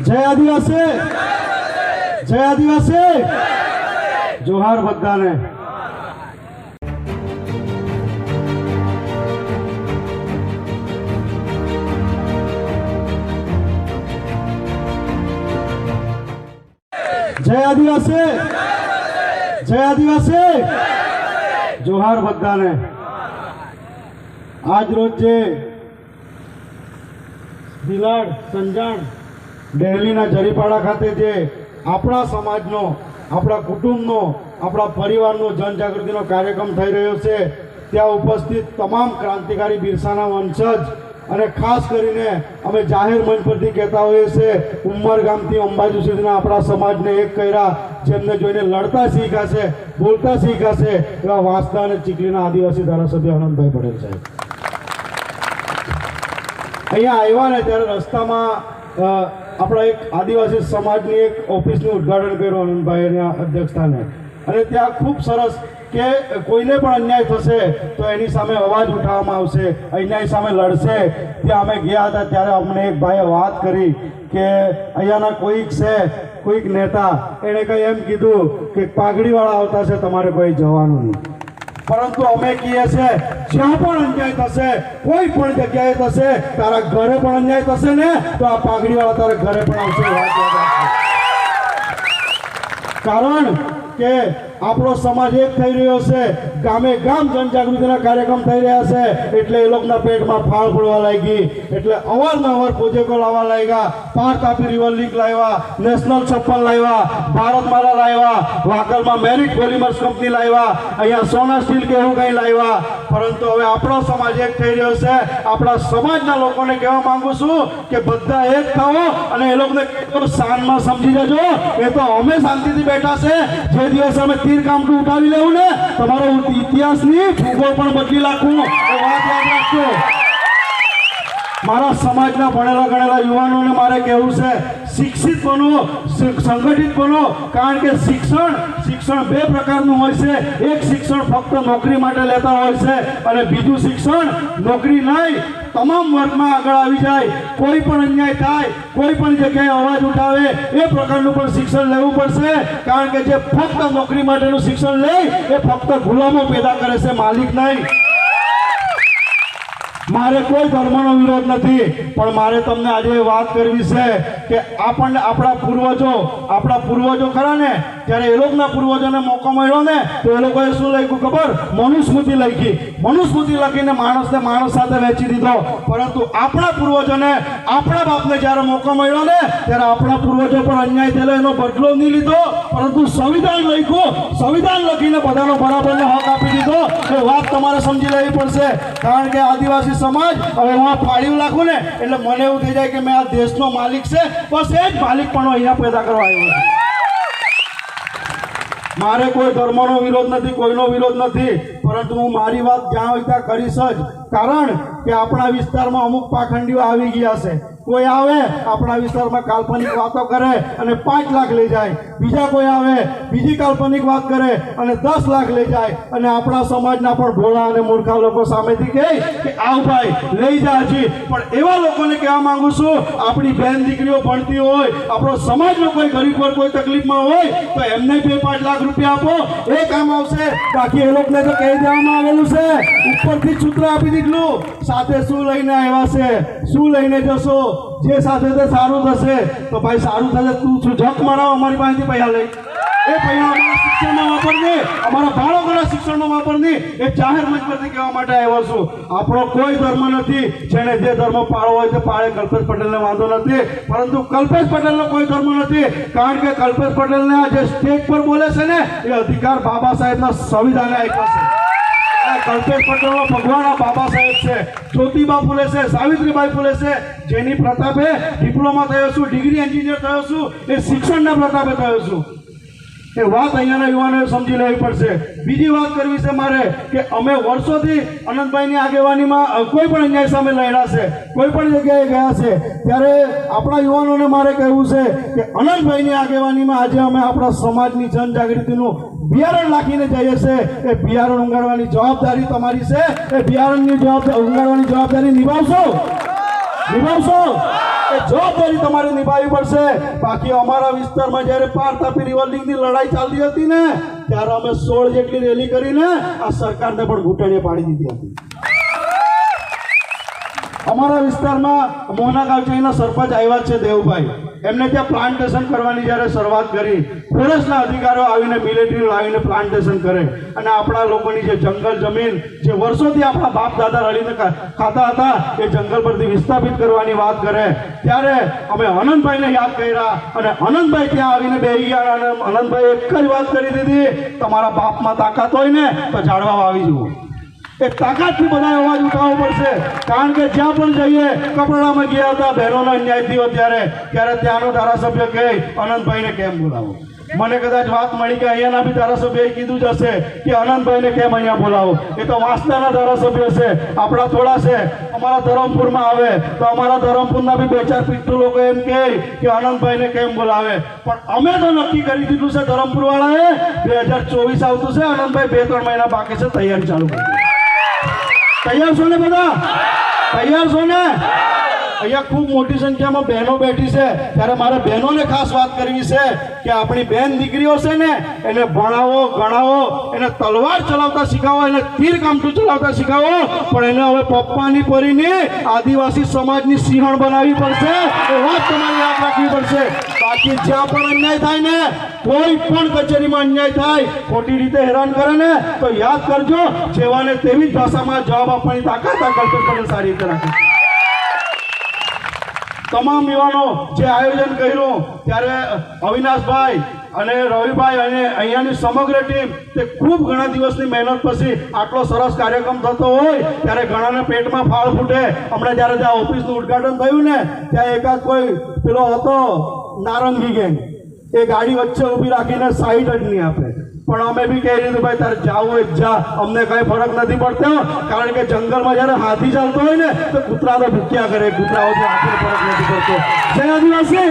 જય આદિવાસી જય આદિવાસી જોહાર બધાને જય આદિવાસી જય આદિવાસી જોહાર બધાને આજ રોજ જે ભીલાડ સંજાણ ડેહલીના જરીપાડા ખાતે જે આપણા સમાજનો, આપણા કુટુંબનો, આપણા પરિવારનો જનજાગૃતિનો કાર્યક્રમ થઈ રહ્યો છે, ત્યાં ઉપસ્થિત તમામ ક્રાંતિકારી બિરસાના વંશજ અને ખાસ કરીને અમે જાહેર મંચ પરથી કહેતા હોઈએ છીએ, ઉમર ગામથી અંબાજી સુધીના આપણા સમાજને એક કર્યા, જેમને જોઈને લડતા શીખાશે, બોલતા શીખાશે, એવા વાંસદા અને ચીકલીના આદિવાસી ધારાસભ્ય આનંદભાઈ પટેલ સાહેબ. અહીંયા આવ્યા ને ત્યારે રસ્તામાં આપણા એક આદિવાસી સમાજની એક ઓફિસનું ઉદ્ઘાટન કર્યું અનંતભાઈના અધ્યક્ષસ્થાને. અને ત્યાં ખૂબ સરસ કે કોઈને પણ અન્યાય થશે તો એની સામે અવાજ ઉઠાવવામાં આવશે, અન્યાય સામે લડશે. ત્યાં અમે ગયા હતા ત્યારે અમને એક ભાઈએ વાત કરી કે અહીંયાના કોઈક છે, કોઈક નેતા. એણે કંઈ એમ કીધું કે પાઘડીવાળા આવતા છે તમારે કોઈ જવાનું નહીં. પરંતુ અમે કહીએ છીએ, જ્યાં પણ અન્યાય થશે, કોઈ પણ જગ્યાએ થશે, તારા ઘરે પણ અન્યાય થશે ને, તો આ પાઘડીવાળા તારા ઘરે પણ આવશે. કારણ કે આપણો સમાજ એક થઈ રહ્યો છે. ગામે ગામ જનજાગૃતિના કાર્યક્રમ થઈ રહ્યા છે. એટલે એ લોકોના પેટમાં ફાળ પડવા લાગી. એટલે અવારનવાર પ્રોજેક્ટો લાવવા લાગ્યા. પાર તાપી રિવર લિંક લાવ્યા. નેશનલ છપ્પન લાવ્યા. ભારતમાલા લાવ્યા. વાકરમાં મેરિટ પોલિમર્સ કંપની લાવ્યા. અહીંયા સોના સ્ટીલ કે એવું કંઈ લાવ્યા. પરંતુ હવે આપણો સમાજ એક થઈ રહ્યો છે. આપણા સમાજના લોકોને કહેવા માંગુ છું કે બધા એક થાઓ અને એ લોકોને શાનમાં સમજી જજો. એ તો અમે શાંતિથી બેઠા છે. જે દિવસે અમે તીર કામટું ઉઠાવી લેવું ને, તમારો ઇતિહાસની ભૂગોળ પણ બદલી નાખવું એ વાત યાદ રાખજો. મારા સમાજના ભણેલા ગણેલા યુવાનોને મારે કહેવું છે, શિક્ષિત બનો સંગઠિત બનો, કારણ કે શિક્ષણ શિક્ષણ બે પ્રકારનું હોય છે. એક શિક્ષણ ફક્ત નોકરી માટે લેતા હોય છે અને બીજું શિક્ષણ નોકરી નહીં. તમામ વર્ગમાં આગળ આવી જાય. કોઈ પણ અન્યાય થાય, કોઈ પણ જગ્યાએ અવાજ ઉઠાવે, એ પ્રકારનું પણ શિક્ષણ લેવું પડશે. કારણ કે જે ફક્ત નોકરી માટેનું શિક્ષણ લે, એ ફક્ત ગુલામો પેદા કરે છે, માલિક નહીં. મારે કોઈ ધર્મનો વિરોધ નથી, પણ મારે તમને આજે વાત કરવી છે કે આપણને આપણા પૂર્વજો આપણા પૂર્વજો ખરા ને? ત્યારે એ લોકોના પૂર્વજોને મોકો મળ્યો ને, તો એ લોકોએ શું લખ્યું ખબર? મનુસ્મૃતિ લખી. મનુસ્મૃતિ લખીને માણસને માણસ સાથે વેચી દીધો. પરંતુ આપણા પૂર્વજોને, આપણા બાપને જ્યારે મોકો મળ્યો ને, ત્યારે આપણા પૂર્વજો પર અન્યાય થયેલો, એનો બદલો નહીં લીધો. પરંતુ સંવિધાન લખ્યું, સંવિધાન લખીને બધાનો બરાબરનો હક આપી દીધો. એ વાત તમારે સમજી લેવી પડશે. કારણ કે આદિવાસી સમાજ, હવે હું ફાળ્યું નાખું ને, એટલે મને એવું થઈ જાય કે મેં આ દેશનો માલિક છે. બસ એ જ માલિક પણ અહીંયા પેદા કરવા આવ્યો મારે કોઈ ધર્મનો વિરોધ નથી, કોઈનો વિરોધ નથી. પરંતુ હું મારી વાત જ્યાં હોય ત્યાં કરીશ જ. કારણ કે આપણા વિસ્તારમાં અમુક પાખંડીઓ આવી ગયા છે. કોઈ આવે, આપણા વિસ્તારમાં કાલ્પનિક વાતો કરે અને પાંચ લાખ લઈ જાય. બીજા કોઈ આવે, બીજી કાલ્પનિક વાત કરે અને દસ લાખ લઈ જાય. અને આપણા સમાજના પણ ભોળા અને મૂર્ખા લોકો સામેથી કહે કે, આવ ભાઈ, લઈ જા હજી. પણ એવા લોકોને કહેવા માંગુ છું, આપણી બેન દીકરીઓ ભણતી હોય, આપણો સમાજનો કોઈ ગરીબ વર્ગ કોઈ તકલીફમાં હોય, તો એમને બે પાંચ લાખ રૂપિયા આપો. એ કામ આવશે. બાકી એ લોકોને તો કહી દેવામાં આવેલું છે. ઉપરથી સૂત્ર આપી દીધું. સાથે શું લઈને આવ્યા છે? શું લઈને જશો? જે સાથે તે સારું થશે. તો ભાઈ સારું થશે. તું શું જક મરાવ અમારી પાસેથી પૈસા લઈ. એ પૈસા અમારા શિક્ષણમાં વાપરને. અમારા બાળકોના શિક્ષણમાં વાપરને. એ જાહેર મંચ પરથી કહેવા માટે આવ્યો છું. આપણો કોઈ ધર્મ નથી. જેને જે ધર્મ પાળો હોય તે પાળે. કલ્પેશ પટેલને વાંધો નથી. પરંતુ કલ્પેશ પટેલનો કોઈ ધર્મ નથી. કારણ કે કલ્પેશ પટેલને આ જે સ્ટેજ પર બોલે છે ને, એ અધિકાર બાબા સાહેબના સંવિધાને આપ્યો છે. કલ્પેશ પટેલનો ભગવાન બાબા સાહેબ છે. જ્યોતિબા ફૂલે છે, સાવિત્રીબાઈ ફૂલે છે. જેની પ્રતાપે ડિપ્લોમા થયો છું ડિગ્રી એન્જિનિયર થયો છું, એ શિક્ષણના પ્રતાપે થયો છું. એ વાત અહીંયાના યુવાનોએ સમજી લેવી પડશે. બીજી વાત કરવી છે મારે કે અમે વર્ષોથી અનંતભાઈની આગેવાનીમાં કોઈ પણ અન્યાય સામે લડ્યા છે, કોઈ પણ જગ્યાએ ગયા છે, ત્યારે આપણા યુવાનોને મારે કહેવું છે કે અનંતભાઈની આગેવાનીમાં આજે અમે આપણા સમાજની જનજાગૃતિનું બિયારણ નાખીને જઈએ છીએ. એ બિયારણ ઉગાડવાની જવાબદારી તમારી છે. એ બિયારણની જવાબદારી ઉગાડવાની જવાબદારી નિભાવશો. નિભાવશો. એ જવાબદારી તમારે નિભાવવી પડશે, બાકી અમારા વિસ્તારમાં જ્યારે પાર તાપી રિવોલ્વિંગની લડાઈ ચાલતી હતી ને, ત્યારે અમે સોળ જેટલી રેલી કરીને આ સરકારને પણ ઘૂંટણીએ પાડી દીધી હતી. અમારા વિસ્તારમાં મોહના ગાવચાઈના સરપંચ આવ્યા છે દેવભાઈ. એમને ત્યાં પ્લાન્ટેશન કરવાની જ્યારે શરૂઆત કરી ફોરેસ્ટના અધિકારીઓ આવીને મિલિટરી લાવીને પ્લાન્ટેશન કરે. અને આપણા લોકોની જે જંગલ જમીન, જે વર્ષોથી આપણા બાપ દાદા રળીને ખાતા હતા, એ જંગલ પરથી વિસ્થાપિત કરવાની વાત કરે. ત્યારે અમે અનંતભાઈને યાદ કર્યા અને અનંતભાઈ ત્યાં આવીને બેસી ગયા અને અનંતભાઈ એક જ વાત કરી દીધી, તમારા બાપમાં તાકાત હોય ને, તો ઝાડવા આવી જવું એ તાકાતથી બધા અવાજ ઉઠાવવો પડશે. કારણ કે જ્યાં પણ જઈએ, કપડામાં ગયા હતા, બહેનોનો અન્યાય થયો ત્યારે. ત્યારે ત્યાંનો ધારાસભ્ય કહે, અનંતભાઈને કેમ બોલાવો? મને કદાચ વાત મળી કે અહીંયાના બી ધારાસભ્યએ કીધું જ હશે કે, અનંતભાઈને કેમ અહીંયા બોલાવો? એ તો વાંસદાના ધારાસભ્ય છે. આપણા થોડા છે. અમારા ધરમપુરમાં આવે. તો અમારા ધરમપુરના બી બે ચાર પીઠું લોકો એમ કહે કે, અનંતભાઈને કેમ બોલાવે? પણ અમે તો નક્કી કરી દીધું છે ધરમપુર વાળાએ બે હજાર ચોવીસ આવતું છે. અનંતભાઈ બે ત્રણ મહિના બાકી છે. તૈયારી ચાલુ કરી. તૈયાર છો ને બધા? તૈયાર છો ને? અહીંયા ખૂબ મોટી સંખ્યામાં બહેનો બેઠી છે. ત્યારે મારે બહેનોને ખાસ વાત કરવી છે કે આપણી બેન દીકરીઓ છે ને, એને ભણાવો, ગણાવો, એને તલવાર ચલાવતા શીખાવો, એને તીર કામઠું ચલાવતા શીખાવો, પણ એને હવે પપ્પાની પરીને આદિવાસી સમાજની સિંહણ બનાવવી પડશે. એ વાત તમારે યાદ રાખવી પડશે. બાકી જ્યાં પણ અન્યાય થાય ને કોઈ પણ કચેરીમાં અન્યાય થાય, ખોટી રીતે હેરાન કરે ને તો યાદ કરજો, જેવાને તેવી જ ભાષામાં જવાબ આપવાની તાકાત આ કલ્પેશભાઈને સારી રીતે રાખી. તમામ યુવાનો જે આયોજન કર્યું, ત્યારે અવિનાશભાઈ અને રવિભાઈ અને અહીંયાની સમગ્ર ટીમ, તે ખૂબ ઘણા દિવસની મહેનત પછી આટલો સરસ કાર્યક્રમ થતો હોય, ત્યારે ઘણાને પેટમાં ફાળ ફૂટે. હમણાં જ્યારે ત્યાં ઓફિસનું ઉદ્ઘાટન થયું ને, ત્યાં એકાદ કોઈ પેલો હતો, નારંગી ગેંગ. એ ગાડી વચ્ચે ઊભી રાખીને સાઈડ જ નહીં આપે. પણ અમે બી કહી દીધું ભાઈ તારે જાવું હોય જા. અમને કઈ ફરક નથી પડતો. કારણ કે જંગલમાં જ્યારે હાથી ચાલતો હોય ને, તો કૂતરા તો ભૂખ્યા કરે. કૂતરાઓ ફરક નથી પડતો. જય આદિવાસી.